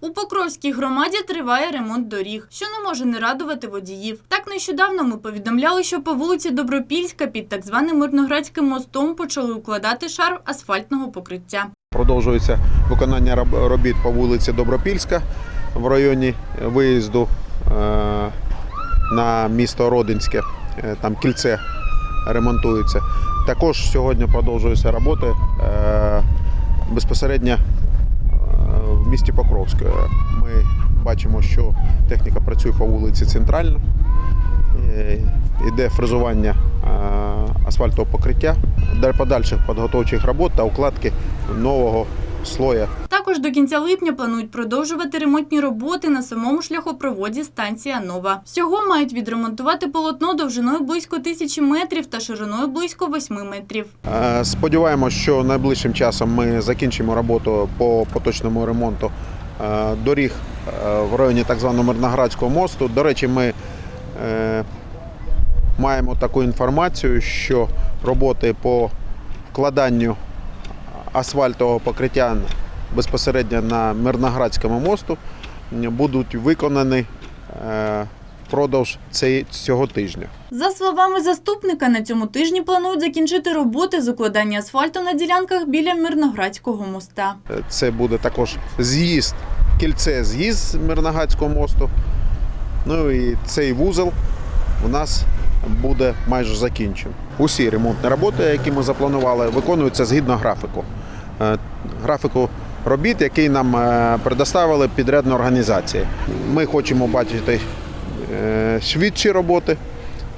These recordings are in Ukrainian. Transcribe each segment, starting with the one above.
У Покровській громаді триває ремонт доріг, що не може не радувати водіїв. Так нещодавно ми повідомляли, що по вулиці Добропільська під так званим Мирноградським мостом почали укладати шар асфальтного покриття. Продовжується виконання роб- робіт по вулиці Добропільська в районі виїзду е, на місто Родинське. Е, Там кільце ремонтується. Також сьогодні продовжуються роботи е, безпосередньо місті Покровськ Ми бачимо, що техніка працює по вулиці Центральна. Е, Іде фрезування е, асфальтового покриття для подальших підготовчих робот та укладки нового слоя Також до кінця липня планують продовжувати ремонтні роботи на самому шляхопроводі станція Нова. Всього мають відремонтувати полотно довжиною близько тисячі метрів та шириною близько 8 метрів. Е, Сподіваємось, що найближчим часом ми закінчимо роботу по поточному ремонту е, доріг е, в районі так званого Мирноградського мосту. До речі, ми маємо таку інформацію, що роботи по вкладанню асфальтового покриття безпосередньо на Мирноградському мосту будуть виконані е, впродовж цього тижня. За словами заступника, на цьому тижні планують закінчити роботи з укладання асфальту на ділянках біля Мирноградського моста. Це буде також з'їзд, кільце з'їзд з Мирноградського мосту. Ну і цей вузол у нас буде майже закінчений. Усі ремонтні роботи, які ми запланували, виконуються згідно графіку. Е, Графіку робіт, який нам е, предоставили підрядні організації. Ми хочемо бачити е, швидші роботи.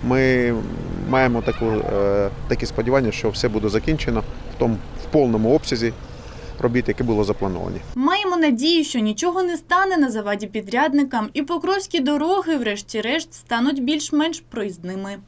Ми маємо таку, такі сподівання, що все буде закінчено в тому в повному обсязі робіт, які було заплановані. Маємо надію, що нічого не стане на заваді підрядникам, і покровські дороги, врешті-решт, стануть більш-менш проїзними.